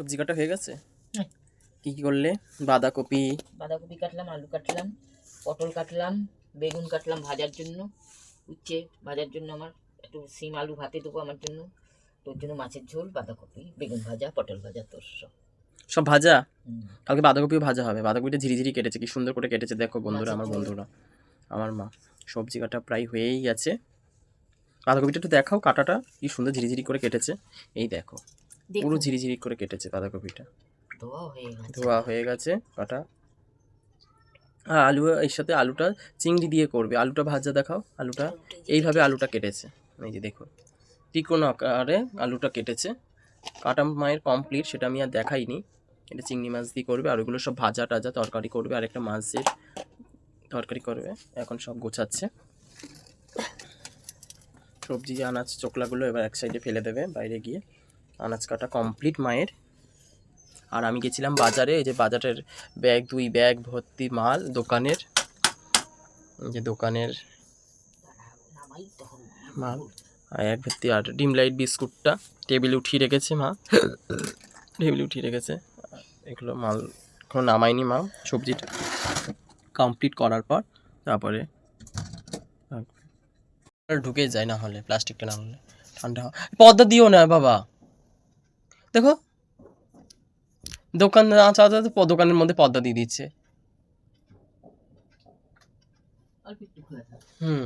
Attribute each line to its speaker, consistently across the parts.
Speaker 1: সবজি কাটা হয়ে গেছে। কি কি করলে? বাঁধাকপি।
Speaker 2: বাঁধাকপি কাটলাম আলু কাটলাম পটল কাটলাম বেগুন কাটলাম ভাজার জন্য। উচ্ছে ভাজার জন্য আমার একটু সিম আলু ভাতে দেবো আমার জন্য। তোর জন্য মাছের ঝোল বাঁধাকপি বেগুন ভাজা পটল ভাজা তোর সব।
Speaker 1: সব ভাজা। কালকে বাঁধাকপিও ভাজা হবে। বাঁধাকপিটা ঝিরিঝিরি কেটেছে কি সুন্দর করে কেটেছে। দেখো বন্ধুরা আমার বন্ধুরা আমার মা। সবজি কাটা প্রায় হয়েই গেছে। বাঁধাকপিটা একটু দেখাও কাটাটা কি সুন্দর ঝিরিঝিরি করে কেটেছে। এই দেখো, পুরো ঝিরিঝিরি করে কেটেছে বাঁধাকপিটা
Speaker 2: ধোয়া হয়ে গেছে।
Speaker 1: ধোয়া হয়ে গেছে কাটা হ্যাঁ আলু এর সাথে আলুটা চিংড়ি দিয়ে করবে। আলুটা ভাজা দেখাও আলুটা। এইভাবে আলুটা কেটেছে। এই যে দেখুন ত্রিকোণ আকারে আলুটা কেটেছে। কাটা মায়ের কমপ্লিট সেটা আমি আর দেখাইনি। এটা চিংড়ি মাছ দিয়ে করবে আর ওগুলো সব ভাজা টাজা তরকারি করবে আর একটা মাছের তরকারি করবে। এখন সব গোছাচ্ছে। সবজি যে আনাজ চোকলাগুলো এবার এক সাইডে ফেলে দেবে বাইরে গিয়ে। আনাজ কাটা কমপ্লিট মায়ের। আর আমি গেছিলাম বাজারে, এই যে বাজারের ব্যাগ, দুই ব্যাগ, ভর্তি মাল, দোকানের। যে দোকানের মাল। আর এক ভর্তি, আর ডিম লাইট বিস্কুটটা। টেবিলে উঠিয়ে রেখেছে মা। টেবিলে উঠিয়ে রেখেছে। এগুলো মাল এখনও নামায়নি মা। সবজিটা কমপ্লিট করার পর তারপরে ঢুকে যায় না হলে প্লাস্টিকটা না হলে। ঠান্ডা। পর্দা দিও না বাবা। দেখো। দোকান আচ্ছা তো দোকানের মধ্যে পর্দা দিয়ে দিচ্ছে। হুম।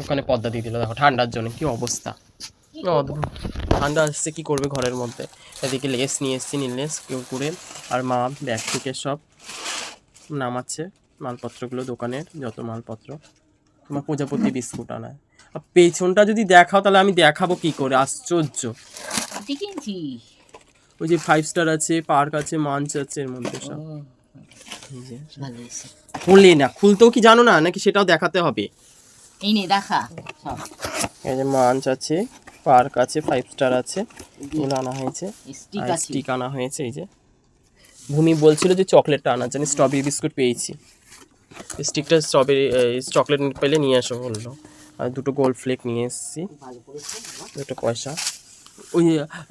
Speaker 1: দোকানে পর্দা দিয়ে দিল দেখো ঠান্ডার জন্য কি অবস্থা। ঠান্ডা আসছে কি করবে ঘরের মধ্যে? এদিকে লেস নিয়ে এসছি লেস কেউ করে আর মা ব্যাগ থেকে সব নামাচ্ছে। মালপত্রগুলো দোকানের যত মালপত্র। তোমার প্রজাপতি বিস্কুট আনায়। পেছনটা যদি দেখাও তাহলে আমি দেখাবো কি করে? আশ্চর্য। ওই যে ফাইভ স্টার আছে পার্ক আছে মাঞ্চ আছে এর মধ্যে সব। খুলে না খুলতেও কি জানো না নাকি সেটাও দেখাতে হবে?
Speaker 2: এই নে দেখা।
Speaker 1: এই যে মাঞ্চ আছে পার্ক আছে ফাইভ স্টার আছে এগুলো আনা হয়েছে।
Speaker 2: স্টিক
Speaker 1: স্টিক আনা হয়েছে এই যে। ভূমি বলছিল যে চকলেটটা আনার জন্য স্ট্রবেরি বিস্কুট পেয়েছি। স্টিকটা স্ট্রবেরি চকলেট পেলে নিয়ে আসো বলল। আর দুটো গোল্ড ফ্লেক নিয়ে এসেছি। দুটো পয়সা। ওই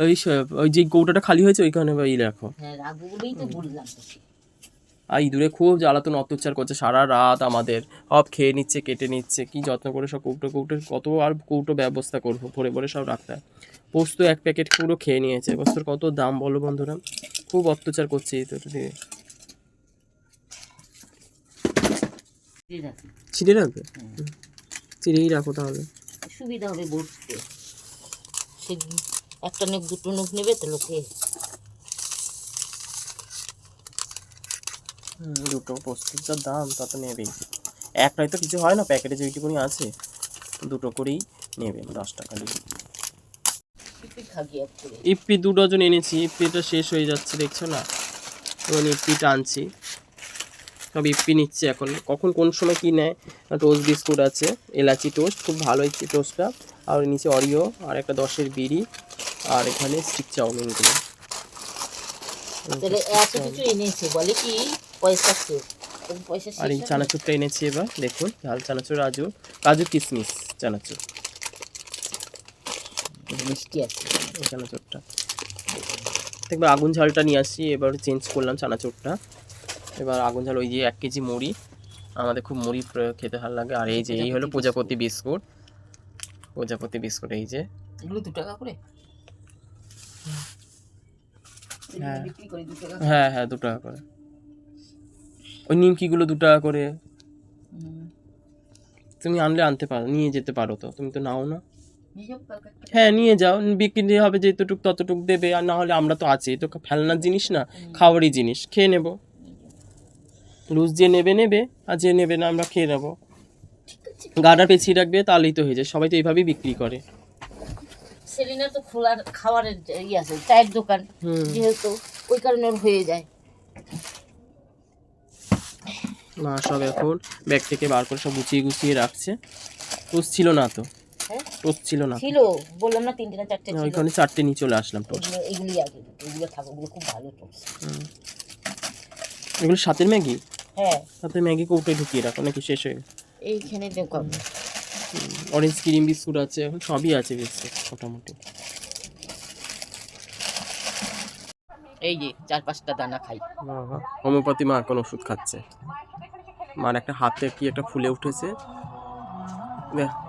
Speaker 1: ওই ওই যে কৌটাটা খালি হয়েছে ওইখানে ওই রাখো
Speaker 2: হ্যাঁ বললাম।
Speaker 1: আর ইঁদুরে খুব জ্বালাতন অত্যাচার করছে সারা রাত আমাদের। সব খেয়ে নিচ্ছে কেটে নিচ্ছে কি যত্ন করে সব কৌটো কৌটো কত আর কৌটো ব্যবস্থা করব ভরে ভরে সব রাখতে হয়। পোস্ত এক প্যাকেট পুরো খেয়ে নিয়েছে পোস্তর কত দাম বলো বন্ধুরা? খুব অত্যাচার করছে তো দিয়ে
Speaker 2: রাখ।
Speaker 1: ছিঁড়ে রাখবে?
Speaker 2: হুম।
Speaker 1: চিড়েই রাখো তাহলে।
Speaker 2: সুবিধা হবে বসতে। সে একটা নোক দুটো নোক নেবে তো লোকে।
Speaker 1: দুটো পোস্তর যা দাম তা তো নেবেই। একটাই তো কিছু হয় না প্যাকেটে যেইটুকুনি আছে দুটো করেই নেবে দশ টাকা দিয়ে। ইপি দু ডজন এনেছি ইপিটা শেষ হয়ে যাচ্ছে দেখছ না? এখন ইপি টানছি সব ইপি নিচ্ছে এখন। কখন কোন সময় কি নেয়? টোস্ট বিস্কুট আছে এলাচি টোস্ট খুব ভালো হচ্ছে টোস্টটা। আর নিচে অরিও আর একটা দশের বিড়ি আর এখানে স্টিক চাউমিনগুলো আর এই চানাচুরটা এনেছি এবার দেখুন ঝাল চানাচুর রাজু কাজু কিশমিশ চানাচুর।
Speaker 2: মিষ্টি আছে।
Speaker 1: চানাচুরটা। দেখবে আগুন ঝালটা নিয়ে আসছি এবার চেঞ্জ করলাম চানাচুরটা। এবার আগুন ঝাল ওই যে এক কেজি মুড়ি। আমাদের খুব মুড়ি খেতে ভালো লাগে। আর এই যে এই হলো প্রজাপতি বিস্কুট। প্রজাপতি বিস্কুট এই যে।
Speaker 2: এগুলো দু টাকা করে?
Speaker 1: হ্যাঁ। হ্যাঁ হ্যাঁ দু টাকা করে। ওই নিমকিগুলো দু টাকা করে। তুমি আনলে আনতে পারো নিয়ে যেতে পারো তো। তুমি তো নাও না। হ্যাঁ নিয়ে যাও। বিক্রি হবে যেতটুক ততটুক দেবে আর না হলে আমরা তো আছি। তো ফেলনার জিনিস না খাওয়ারই জিনিস। খেয়ে নেব। লুজ যে নেবে নেবে আর যে নেবে না আমরা খেয়ে নেব। গাডা পেছিয়ে রাখবে তাহলেই তো হয়ে যায়। সবাই তো এইভাবেই বিক্রি করে।
Speaker 2: সেলিনার তো খোলার খাবারের ইয়ে আছে চায়ের দোকান। যেহেতু ওই কারণে ওর হয়ে যায়।
Speaker 1: মা সব এখন ব্যাগ থেকে বার করে সব গুছিয়ে গুছিয়ে রাখছে। টোস্ট ছিল না তো?
Speaker 2: হ্যাঁ?
Speaker 1: টোস্ট ছিল না
Speaker 2: ছিল বললাম না তিনটে না চারটে ছিল।
Speaker 1: ওইখানে চারটে নিয়ে চলে আসলাম টোস্ট
Speaker 2: এগুলো আগে এগুলো থাকো খুব ভালো টোস্ট
Speaker 1: এগুলো সাথের ম্যাগি?
Speaker 2: হ্যাঁ।
Speaker 1: সাথে ম্যাগি কৌটে ঢুকিয়ে রাখো নাকি শেষ হয়ে
Speaker 2: এইখানে দেখো
Speaker 1: অরেঞ্জ ক্রিম বিস্কুট আছে এখন সবই আছে বিস্কুট মোটামুটি।
Speaker 2: এই যে চার পাঁচটা দানা খাই।
Speaker 1: হোমিওপ্যাথি মা এখন ওষুধ খাচ্ছে। মার একটা হাতে কি একটা ফুলে উঠেছে?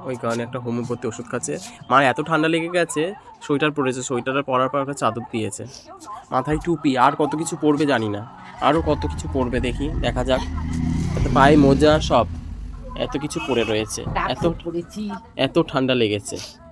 Speaker 1: ওই কারণে একটা হোমিওপ্যাথি ওষুধ খাচ্ছে। মার এত ঠান্ডা লেগে গেছে সোয়েটার পরেছে সোয়েটারটা পরার পর একটা চাদর দিয়েছে। মাথায় টুপি আর কত কিছু পরবে জানি না। আরও কত কিছু পড়বে দেখি দেখা যাক। পায়ে মোজা সব এত কিছু পরে রয়েছে এত এত ঠান্ডা লেগেছে।